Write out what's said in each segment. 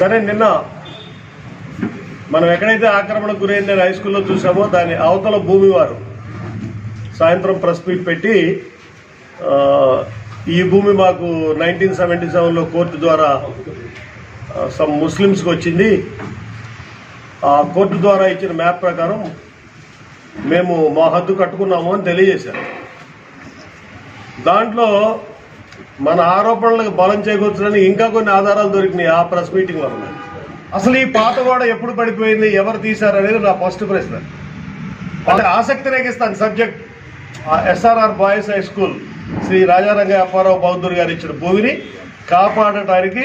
సరే నిన్న మనం ఎక్కడైతే ఆక్రమణకు గురైంది హై స్కూల్లో చూసామో దాని అవతల భూమి వారు సాయంత్రం ప్రెస్ మీట్ పెట్టి ఈ భూమి మాకు నైన్టీన్ సెవెంటీ సెవెన్లో కోర్టు ద్వారా సమ్ ముస్లిమ్స్కి వచ్చింది. ఆ కోర్టు ద్వారా ఇచ్చిన మ్యాప్ ప్రకారం మేము మా హద్దు కట్టుకున్నాము అని తెలియజేశారు. దాంట్లో మన ఆరోపణలకు బలం చేకూర్చడానికి ఇంకా కొన్ని ఆధారాలు దొరికినాయి ఆ ప్రెస్ మీటింగ్ వల్ల అసలు ఈ పాత గోడ ఎప్పుడు పడిపోయింది ఎవరు తీశారు అనేది నా ఫస్ట్ ప్రశ్న. అంటే ఆసక్తి రేగిస్తాను. Subject SRR boys high school Shri Rajaranga Apparao బౌద్ధుడు గారు ఇచ్చిన భూమిని కాపాడటానికి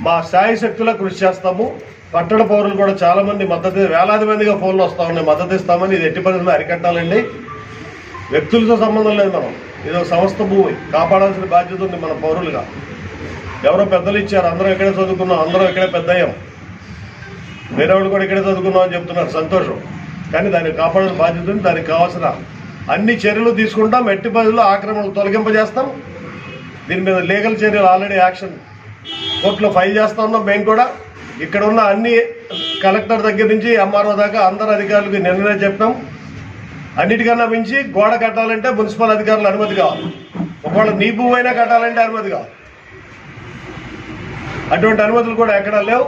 మా సాయి శక్తుల కృషి చేస్తాము. పట్టణ పౌరులు కూడా చాలా మంది మద్దతు వేలాది మందిగా ఫోన్లు వస్తా ఉన్నాయి. మద్దతు ఇస్తామని ఇది ఎట్టి పరిస్థితుల్లో అరికట్టాలండి. వ్యక్తులతో సంబంధం లేదు మనం. ఇదో సంస్థ భూమి కాపాడాల్సిన బాధ్యత ఉంది మన పౌరులుగా. ఎవరో పెద్దలు ఇచ్చారు అందరం ఇక్కడే చదువుకున్నాం అందరం ఇక్కడే పెద్ద అయ్యాం వేరే కూడా ఇక్కడే చదువుకున్నాం అని చెప్తున్నారు సంతోషం. కానీ దాన్ని కాపాడాల్సిన బాధ్యత ఉంది దానికి కావాల్సిన అన్ని చర్యలు తీసుకుంటాం ఎట్టి బదులు ఆక్రమణలు తొలగింపజేస్తాం. దీని మీద లీగల్ చర్యలు ఆల్రెడీ యాక్షన్ కోర్టులో ఫైల్ చేస్తా ఉన్నాం మేము కూడా. ఇక్కడ ఉన్న అన్ని కలెక్టర్ దగ్గర నుంచి ఎంఆర్ఓ దాకా అందరు అధికారులకు నిర్ణయం చెప్పాం అన్నిటికన్నా మించి గోడ కట్టాలంటే మున్సిపల్ అధికారులు అనుమతి కావాలి. ఒకవేళ నీ భూమి అయినా కట్టాలంటే అనుమతి కావాలి. అటువంటి అనుమతులు కూడా ఎక్కడా లేవు.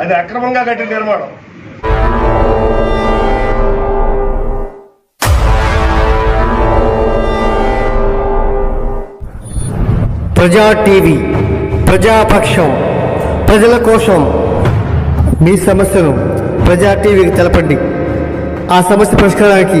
అది అక్రమంగా కట్టిన నిర్మాణం. ప్రజా టీవీ ప్రజాపక్షం ప్రజల కోసం మీ సమస్యను ప్రజా టీవీకి తెలపండి. ఆ సమస్య పరిష్కారానికి